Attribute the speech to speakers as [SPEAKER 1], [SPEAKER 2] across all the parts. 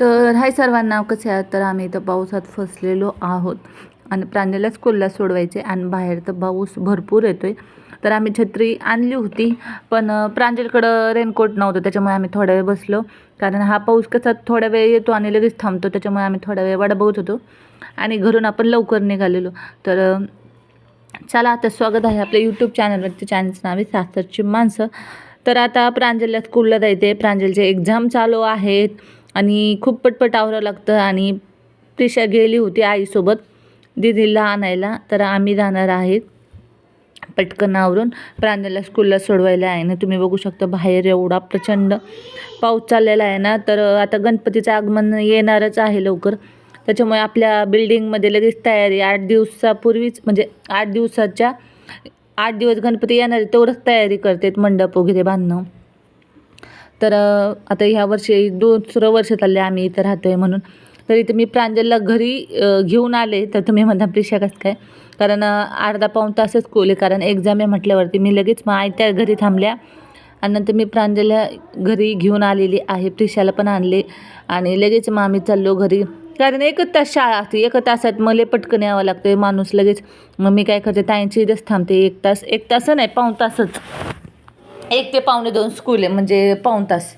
[SPEAKER 1] तर हाय सर्वांना कसे आहात? तर आम्ही इथं पावसात फसलेलो आहोत. आणि प्रांजलला स्कूलला सोडवायचे आणि बाहेर तर पाऊस भरपूर येतो आहे तर आम्ही छत्री आणली होती पण प्रांजलकडं रेनकोट नव्हतं त्याच्यामुळे आम्ही थोडा वेळ बसलो. कारण हा पाऊस कसा थोडा वेळ येतो आणि लगेच थांबतो त्याच्यामुळे आम्ही थोडा वेळ वाडा बघत होतो. आणि घरून आपण लवकर निघालेलो. तर चला आता स्वागत आहे आपल्या यूट्यूब चॅनलवरती चॅनलचं नाव आहे सासरची माणसं. तर आता प्रांजलला स्कूलला जायचे प्रांजलचे एक्झाम चालू आहेत. आणि खूप पटपट आवरावं लागतं आणि प्रिशा गेली होती आईसोबत. दिदीला आणायला. तर आम्ही जाणार आहेत पटकन आवरून. प्राण्याला स्कूलला सोडवायला आहे ना. तुम्ही बघू शकता बाहेर एवढा प्रचंड पाऊस चाललेला आहे ना. तर आता गणपतीचं आगमन येणारच आहे लवकर. त्याच्यामुळे आपल्या बिल्डिंगमध्ये लगेच तयारी. आठ दिवसापूर्वीच म्हणजे आठ दिवसाच्या आठ दिवस गणपती येणार तेवढंच तयारी करतात मंडप वगैरे बांधणं. तर आता ह्या वर्षी दुसरं वर्ष चालले आम्ही इथं राहतो आहे म्हणून. तर इथं मी प्रांजलला घरी घेऊन आले. तर तुम्ही म्हणता प्रिशा कसं काय? कारण अर्धा पाऊण तासच स्कूल आहे. कारण एक्झाम आहे म्हटल्यावरती मी लगेच मग आयत्या घरी थांबल्या. आणि नंतर मी प्रांजलला घरी घेऊन आलेली आहे. प्रिशाला पण आणले. आणि लगेच मग आम्ही चाललो घरी. कारण एकच तास शाळा असते. एका तासात मला पटकन यावं लागतं माणूस लगेच मग मी काय करते? ताईंची इथंच थांबते. एक तास एक तास नाही पाऊण तासच. एक ते पावणे दोन स्कूल आहे म्हणजे पाऊण तास.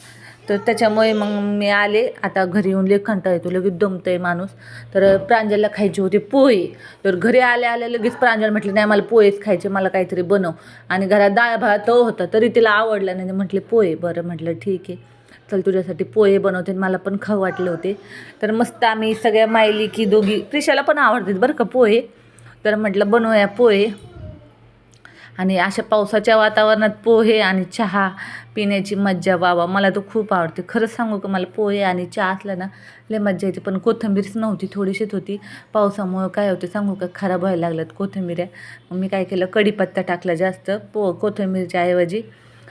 [SPEAKER 1] तर त्याच्यामुळे मग मी आले आता घरी येऊन लई कंटाळा येतो लगेच दमतं आहे माणूस. तर प्रांजलला खायचे होते पोहे तर घरी आले आले लगेच प्रांजल म्हटलं नाही मला पोहेच खायचे मला काहीतरी बनव. आणि घरात डाळ भात होता तरी तिला आवडला नाही. म्हटले पोहे बरं म्हटलं ठीक आहे. चल तुझ्यासाठी पोहे बनवते आणि मला पण खाऊ वाटले होते. तर मस्त आम्ही सगळ्या मायली की दोघी प्रिशाला पण आवडतात बरं का पोहे तर म्हटलं बनवूया पोहे आणि अशा पावसाच्या वातावरणात पोहे आणि चहा पिण्याची मज्जा बाबा मला तो खूप आवडते. खरंच सांगू का मला पोहे आणि चहा असला ना लय मज्जा येते. पण कोथिंबीरच नव्हती थोडीशीच होती. पावसामुळं काय होते सांगू का खराब व्हायला लागल्यात कोथिंबीऱ्या. मग मी काय केलं कढीपत्ता टाकला जास्त पो कोथिंबीरच्या ऐवजी.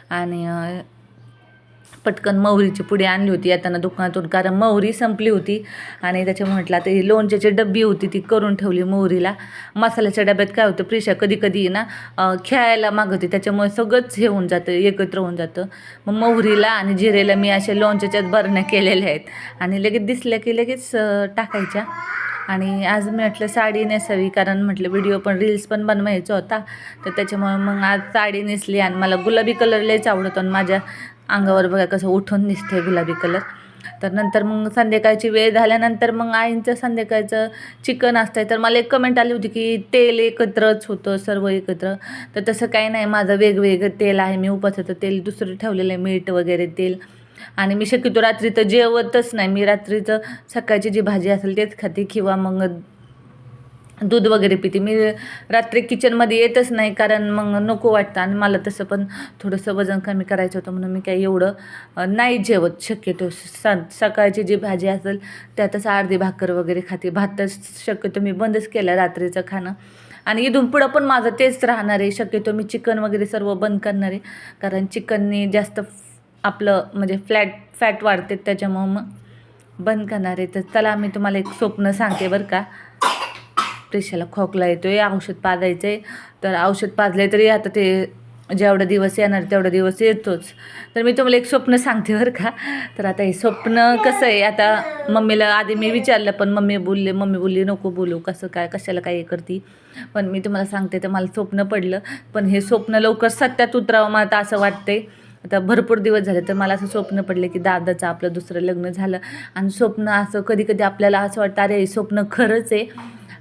[SPEAKER 1] आणि पटकन मोहरीची पुढे आणली होती येताना दुकानातून. कारण मोहरी संपली होती आणि त्याच्या म्हटलं आता ही लोणच्याची डब्बी होती ती करून ठेवली मोहरीला. मसाल्याच्या डब्यात काय होतं प्रिशा कधी कधी ना खेळायला मागवते त्याच्यामुळे सगळंच हे होऊन जातं एकत्र होऊन जातं. मग मोहरीला आणि जिरेला मी अशा लोणच्याच्यात भरण्या केलेल्या आहेत. आणि लगेच दिसल्या की लगेच टाकायच्या. आणि आज मी म्हटलं साडी नेसावी कारण म्हटलं व्हिडिओ पण रील्स पण बनवायचा होता तर त्याच्यामुळे मग आज साडी नेसली आणि मला गुलाबी कलर लयच आवडतो आणि माझ्या अंगावर बघा कसं उठून दिसते गुलाबी कलर. तर नंतर मग संध्याकाळची वेळ झाल्यानंतर मग आईंचं संध्याकाळचं चिकन असतंय. तर मला एक कमेंट आली होती की तेल एकत्रच होतं सर्व एकत्र. तर तसं काही नाही माझं वेगवेगळं तेल आहे मी उपासाचं तेल दुसरं ठेवलेलं आहे मीठ वगैरे तेल. आणि मी शक्यतो रात्री तर जेवतच नाही. मी रात्रीचं सकाळची जी भाजी असेल तेच खाते किंवा मग दूध वगैरे पिते. मी रात्री किचनमध्ये येतच नाही कारण मग नको वाटतं. आणि मला तसं पण थोडंसं वजन कमी करायचं होतं म्हणून मी काही एवढं नाही जेवत शक्यतो. सा सकाळची जी भाजी असेल त्यातच अर्धी भाकर वगैरे खाते. भातच शक्यतो मी बंदच केलं रात्रीचं खाणं. आणि इथून पुढं पण माझं तेच राहणार आहे. शक्यतो मी चिकन वगैरे सर्व बंद करणार आहे. कारण चिकनने जास्त आपलं म्हणजे फ्लॅट फॅट वाढते त्याच्यामुळं मग बंद करणार आहे. तर चला मी तुम्हाला एक स्वप्न सांगते बरं का. प्रेशाला खोकला येतो आहे औषध पाजायचं आहे तर औषध पाजले तरी आता ते जेवढा दिवस येणार तेवढा दिवस येतोच. तर मी तुम्हाला एक स्वप्न सांगते बरं का. तर आता हे स्वप्न कसं आहे आता मम्मीला आधी मी विचारलं पण मम्मी बोलले मम्मी बोलली नको बोलू कसं काय कशाला काय हे करती? पण मी तुम्हाला सांगते तर मला स्वप्न पडलं. पण हे स्वप्न लवकर सत्यात उतरावं मला तर असं वाटतंय. आता भरपूर दिवस झाले तर मला असं स्वप्न पडले की दादाचं आपलं दुसरं लग्न झालं. आणि स्वप्न असं कधी कधी आपल्याला असं वाटतं अरे हे स्वप्न खरंच आहे.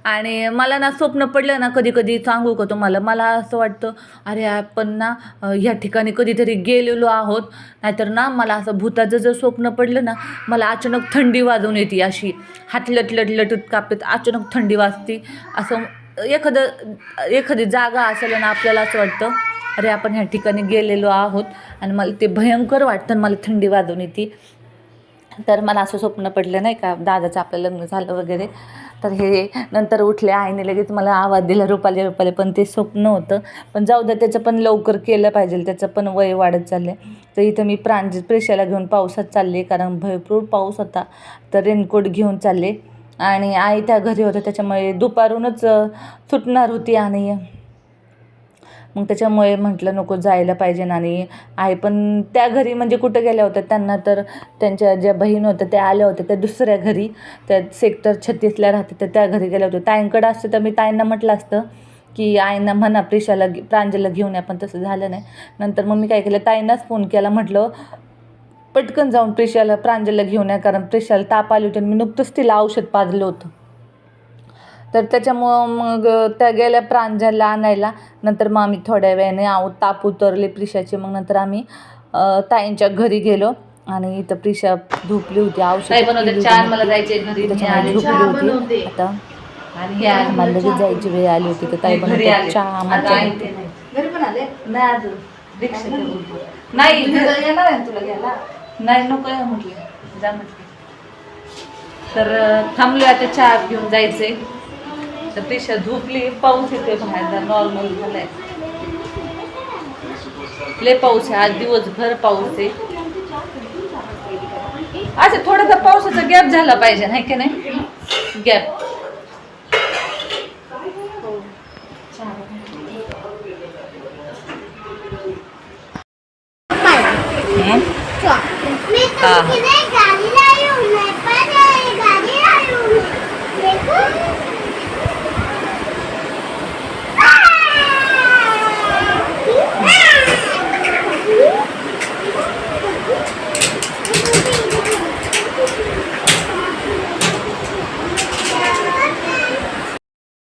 [SPEAKER 1] आणि मला ना स्वप्न पडलं ना कधी कधी सांगू का तुम्हाला? मला असं वाटतं अरे आपण ना ह्या ठिकाणी कधीतरी गेलेलो आहोत. नाहीतर ना मला असं भूताचं जर स्वप्न पडलं ना मला अचानक थंडी वाजून येते अशी. हात लटलट लटत कापत अचानक थंडी वाजते. असं एखादं एखादी जागा असेल ना आपल्याला असं वाटतं अरे आपण ह्या ठिकाणी गेलेलो आहोत. आणि मला ते भयंकर वाटतं आणि मला थंडी वाजून येते. तर मला असं स्वप्न पडलं नाही का दादाचं आपलं लग्न झालं वगैरे. तर हे नंतर उठले आईने लगेच मला आवाज दिला रुपाले रुपाले पण ते स्वप्न होतं. पण जाऊ द्या त्याचं पण लवकर केलं पाहिजे त्याचं पण वय वाढत चाललं तर इथं मी प्रांजित प्रेशाला घेऊन पावसात चालले कारण भरपूर पाऊस होता. तर रेनकोट घेऊन चालले. आणि आई त्या घरी होत्या त्याच्यामुळे दुपारूनच सुटणार होती आणि
[SPEAKER 2] मग त्याच्यामुळे म्हटलं नको जायला पाहिजे आणि आहे पण त्या घरी म्हणजे कुठं गेल्या होत्या? त्यांना तर त्यांच्या ज्या बहीण होत्या त्या आल्या होत्या त्या दुसऱ्या घरी. त्या सेक्टर छत्तीसला राहते तर त्या घरी गेल्या होत्या. ताईंकडं असतं तर मी ताईंना म्हटलं असतं की आईंना म्हणा प्रिशाला घे- प्रांजलला घेऊन या पण तसं झालं नाही. नंतर मग मी काय केलं ताईंनाच फोन केला म्हटलं पटकन जाऊन प्रिशाला प्रांजलला घेऊन या कारण प्रिशाला ताप आली होती आणि मी नुकतंच तिला औषध पाजलं होतं. तर त्याच्यामुळं मग त्या गेल्या प्रांजलला आणायला. नंतर मग आम्ही थोड्या वेळाने आव ताप उतरले प्रिशाचे. मग नंतर आम्ही ताईंच्या घरी गेलो. आणि इथं प्रिशा झोपली होती औषध होती.
[SPEAKER 1] मला जायचे घरी.
[SPEAKER 2] झोपली होती. आता
[SPEAKER 1] हे
[SPEAKER 2] लगेच जायची वेळ आली होती. तर ताई बनवते. चहा
[SPEAKER 1] नाही.
[SPEAKER 3] घरी पण आले?
[SPEAKER 1] नाही अजून. रिक्षा ते बोलतो. नाही
[SPEAKER 3] तुझं
[SPEAKER 1] घरी-
[SPEAKER 3] येणार आहे ना तुला घ्यायला?
[SPEAKER 1] नाही नको या म्हटले. जा म्हटले. तर थांबले आता चहा घेऊन जायचे तर पेशा झोपली पाऊस येतोय बाहेर नॉर्मल झालाय. लय पाऊस आहे आज दिवसभर पाऊस आहे. अच्छा थोडासा पावसाचा गॅप झाला पाहिजे नाही की नाही? गॅप
[SPEAKER 4] मैं
[SPEAKER 2] हाँ।
[SPEAKER 4] तो किधर गाड़ी लाई हूँ मैं पर गाड़ी लाई हूँ देखो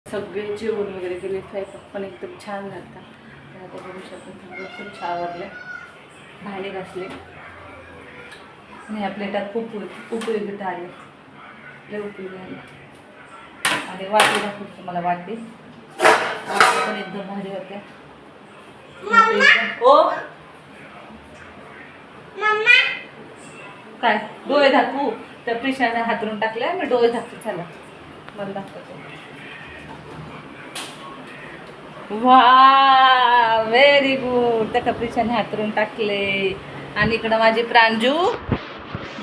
[SPEAKER 1] सगळे जेवण वगैरे केले स्वयंपाक पण एकदम छान झाला आता बघू शकतो खूप छान आवडलं भांडे घासले. आणि ह्या प्लेटात खूप उपयोगिता आली लय उपयोगी आले आणि वाटी दाखवतो मला वाटी. वाटी पण एकदम भारी होत्या. एकदम- ओ!
[SPEAKER 4] मम्मा!
[SPEAKER 1] काय? डोळे दाखवू त्या प्रिशाने हातरून टाकले मी डोळे दाखवते चला. मला दाखवते. वा व्हेरी गुड त्या कपरीशाने हातरून टाकले. आणि इकडं माझी प्रांजू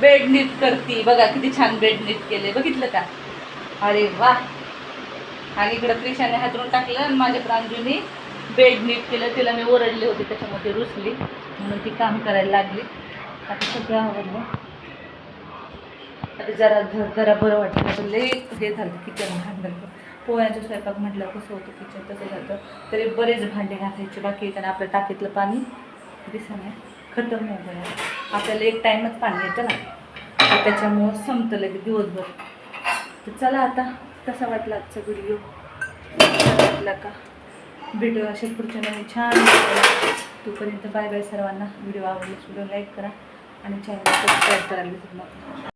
[SPEAKER 1] बेड नीट करती. बघा किती छान बेड नीट केले. बघितलं का? अरे वा. आणि इकडं प्रिशाने हातरून टाकलं आणि माझ्या प्रांजूनी बेड नीट केलं. तिला मी ओरडले होते त्याच्यामध्ये रुसली. म्हणून ती काम करायला लागली. आता सगळं आवडलं आता जरा जरा जरा बरं वाटलं. पण लई हे झालं. किचन झालं पोळ्याचा स्वयंपाक म्हटलं कसं होतं किचन तसं झालं. तरी बरेच भांडे घासायचे बाकी येताना कारण आपल्या टाकीतलं पाणी दिसणं खतम होऊ गया आपल्याला एक टाईमच पाणी येतं ना. त्याच्यामुळं संपतं लगेच दिवसभर. तर चला आता कसा वाटला आजचा व्हिडिओ वाटला का? भेटू अशा पुढच्या नवीन छान तोपर्यंत बाय बाय सर्वांना. व्हिडिओ आवडल्यास व्हिडिओ लाईक करा आणि चॅनल सबस्क्राईब करायला विसरू नका.